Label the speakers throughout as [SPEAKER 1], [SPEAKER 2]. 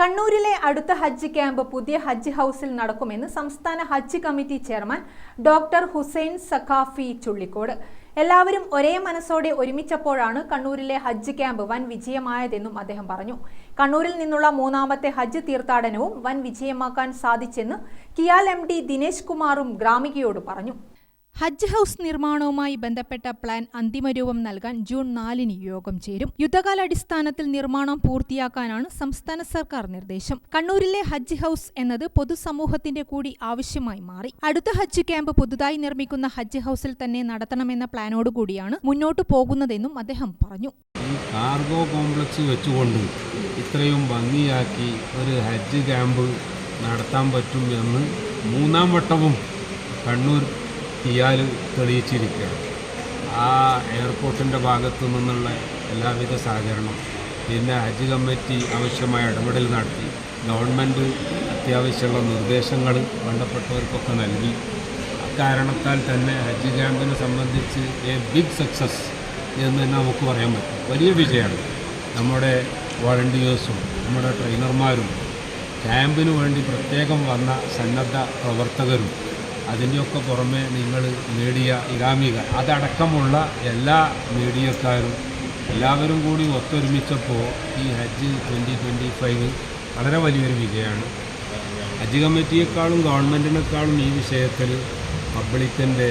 [SPEAKER 1] കണ്ണൂരിലെ അടുത്ത ഹജ്ജ് ക്യാമ്പ് പുതിയ ഹജ്ജ് ഹൗസിൽ നടക്കുമെന്ന് സംസ്ഥാന ഹജ്ജ് committee chairman doctor Hussain Saqafi Chullikode. എല്ലാവരും ഒരേ മനസ്സോടെ ഒരുമിച്ചപ്പോഴാണ് കണ്ണൂരിലെ ഹജ്ജ് ക്യാമ്പ് വൻ വിജയമായതെന്നും അദ്ദേഹം പറഞ്ഞു. കണ്ണൂരിൽ നിന്നുള്ള മൂന്നാമത്തെ ഹജ്ജ് തീർത്ഥാടനവും വൻ വിജയമാക്കാൻ സാധിച്ചെന്ന് കിയാൽ എം ദിനേശ് കുമാറും ഗ്രാമികയോട് പറഞ്ഞു. ഹജ്ജ് ഹൌസ് നിർമ്മാണവുമായി ബന്ധപ്പെട്ട പ്ലാൻ അന്തിമരൂപം നൽകാൻ ജൂൺ നാലിന് യോഗം ചേരും. യുദ്ധകാലാടിസ്ഥാനത്തിൽ നിർമ്മാണം പൂർത്തിയാക്കാനാണ് സംസ്ഥാന സർക്കാർ നിർദ്ദേശം. കണ്ണൂരിലെ ഹജ്ജ് ഹൌസ് എന്നത് പൊതുസമൂഹത്തിന്റെ കൂടി ആവശ്യമായി മാറി. അടുത്ത ഹജ്ജ് ക്യാമ്പ് പുതുതായി നിർമ്മിക്കുന്ന ഹജ്ജ് ഹൌസിൽ തന്നെ നടത്തണമെന്ന പ്ലാനോടുകൂടിയാണ് മുന്നോട്ടു പോകുന്നതെന്നും അദ്ദേഹം പറഞ്ഞു.
[SPEAKER 2] കാർഗോ കോംപ്ലക്സ് വെച്ചുകൊണ്ട് ഇത്രയും ഭംഗിയാക്കി ഒരു ഹജ്ജ് ക്യാമ്പ് നടത്താൻ പറ്റും എന്ന് മൂന്നാം വട്ടവും കണ്ണൂർ കിയാൽ തെളിയിച്ചിരിക്കുകയാണ്. ആ എയർപോർട്ടിന്റെ ഭാഗത്തു നിന്നുള്ള എല്ലാവിധ സഹകരണം പിന്നെ ഹജ്ജ് കമ്മിറ്റി ആവശ്യമായ ഇടപെടൽ നടത്തി ഗവൺമെന്റ് അത്യാവശ്യമുള്ള നിർദ്ദേശങ്ങൾ ബന്ധപ്പെട്ടവർക്കൊക്കെ നൽകി. അക്കാരണത്താൽ തന്നെ ഹജ്ജ് ക്യാമ്പിനെ സംബന്ധിച്ച് എ ബിഗ് സക്സസ് എന്ന് തന്നെ നമുക്ക് പറയാൻ പറ്റും. വലിയ വിജയമാണ്. നമ്മുടെ വോളണ്ടിയേഴ്സും നമ്മുടെ ട്രെയിനർമാരും ക്യാമ്പിന് വേണ്ടി പ്രത്യേകം വന്ന സന്നദ്ധ പ്രവർത്തകരും അതിന്റെയൊക്കെ പുറമെ നിങ്ങൾ മീഡിയ ഇറാമിക അതടക്കമുള്ള എല്ലാ മീഡിയക്കാരും എല്ലാവരും കൂടി ഒത്തൊരുമിച്ചപ്പോൾ ഈ ഹജ്ജ് ട്വന്റി ട്വന്റി ഫൈവ് വളരെ വലിയൊരു വിജയമാണ്. ഹജ്ജ് കമ്മിറ്റിയെക്കാളും ഗവൺമെന്റിനേക്കാളും ഈ വിഷയത്തിൽ പബ്ലിക്കിന്റെ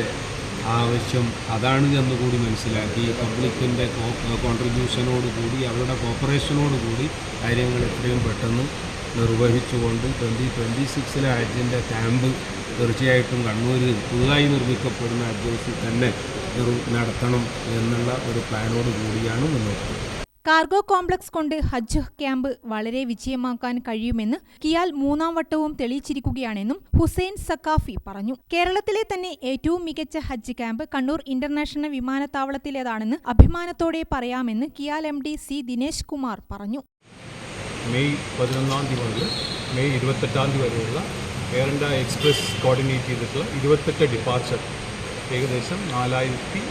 [SPEAKER 2] ആവശ്യം അതാണ് എന്ന് കൂടി മനസ്സിലാക്കി. പബ്ലിക്കിന്റെ കോൺട്രിബ്യൂഷനോട് കൂടി അവരുടെ കോപ്പറേഷനോട് കൂടി കാര്യങ്ങൾ എത്രയും പെട്ടെന്ന് നിർവഹിച്ചുകൊണ്ട് ട്വന്റി ട്വന്റി സിക്സിലെ ഹജ്ജിന്റെ ക്യാമ്പ് തീർച്ചയായിട്ടും കണ്ണൂരിൽ പുതുതായി നിർമ്മിക്കപ്പെടുന്ന അഡ്വൈസിൽ തന്നെ നടത്തണം എന്നുള്ള ഒരു പ്ലാനോട് കൂടിയാണ് മുന്നോട്ട്
[SPEAKER 1] കാർഗോ കോംപ്ലക്സ് കൊണ്ട് ഹജ്ജ് ക്യാമ്പ് വളരെ വിജയമാക്കാൻ കഴിയുമെന്ന് കിയാൽ മൂന്നാം വട്ടവും തെളിയിച്ചിരിക്കുകയാണെന്നും ഹുസൈൻ സക്കാഫി പറഞ്ഞു. കേരളത്തിലെ തന്നെ ഏറ്റവും മികച്ച ഹജ്ജ് ക്യാമ്പ് കണ്ണൂർ ഇന്റർനാഷണൽ വിമാനത്താവളത്തിലേതാണെന്ന് അഭിമാനത്തോടെ പറയാമെന്ന് KIAL M D C Dinesh Kumar പറഞ്ഞു.
[SPEAKER 3] മെയ് പതിനൊന്നാം തീയതി മുതൽ മെയ് ഇരുപത്തെട്ടാം തീയതി വരെയുള്ള എയർ ഇന്ത്യ എക്സ്പ്രസ് കോർഡിനേറ്റ് ചെയ്തിട്ടുള്ള ഇരുപത്തെട്ട് ഡിപ്പാർച്ചർ ഏകദേശം നാലായിരത്തി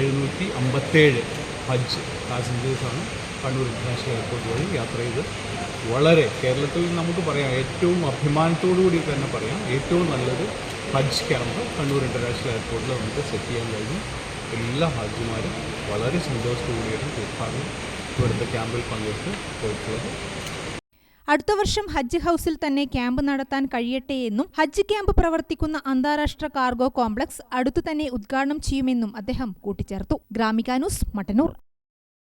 [SPEAKER 3] എഴുന്നൂറ്റി അമ്പത്തേഴ് ഹജ്ജ് പാസഞ്ചേഴ്സാണ് കണ്ണൂർ ഇന്റർനാഷണൽ എയർപോർട്ട് വഴി യാത്ര ചെയ്ത് വളരെ കേരളത്തിൽ നമുക്ക് പറയാം ഏറ്റവും അഭിമാനത്തോടു കൂടി തന്നെ പറയാം ഏറ്റവും നല്ലൊരു ഹജ്ജ് ക്യാമ്പ് കണ്ണൂർ ഇന്റർനാഷണൽ എയർപോർട്ടിൽ നമുക്ക് സെറ്റ് ചെയ്യാൻ കഴിഞ്ഞു. എല്ലാ ഹജ്ജുമാരും വളരെ സന്തോഷത്തോടുകൂടിയാണ് തീർത്ഥാടനം ഇവിടുത്തെ ക്യാമ്പിൽ പങ്കെടുത്ത് പോയിട്ടുള്ളത്.
[SPEAKER 1] അടുത്ത വർഷം ഹജ്ജ് ഹൌസിൽ തന്നെ ക്യാമ്പ് നടത്താൻ കഴിയട്ടെ എന്നും ഹജ്ജ് ക്യാമ്പ് പ്രവർത്തിക്കുന്ന അന്താരാഷ്ട്ര കാർഗോ കോംപ്ലക്സ് അടുത്തു തന്നെ ഉദ്ഘാടനം ചെയ്യുമെന്നും അദ്ദേഹം കൂട്ടിച്ചേർത്തു. ഗ്രാമികാനൂസ് മട്ടന്നൂർ.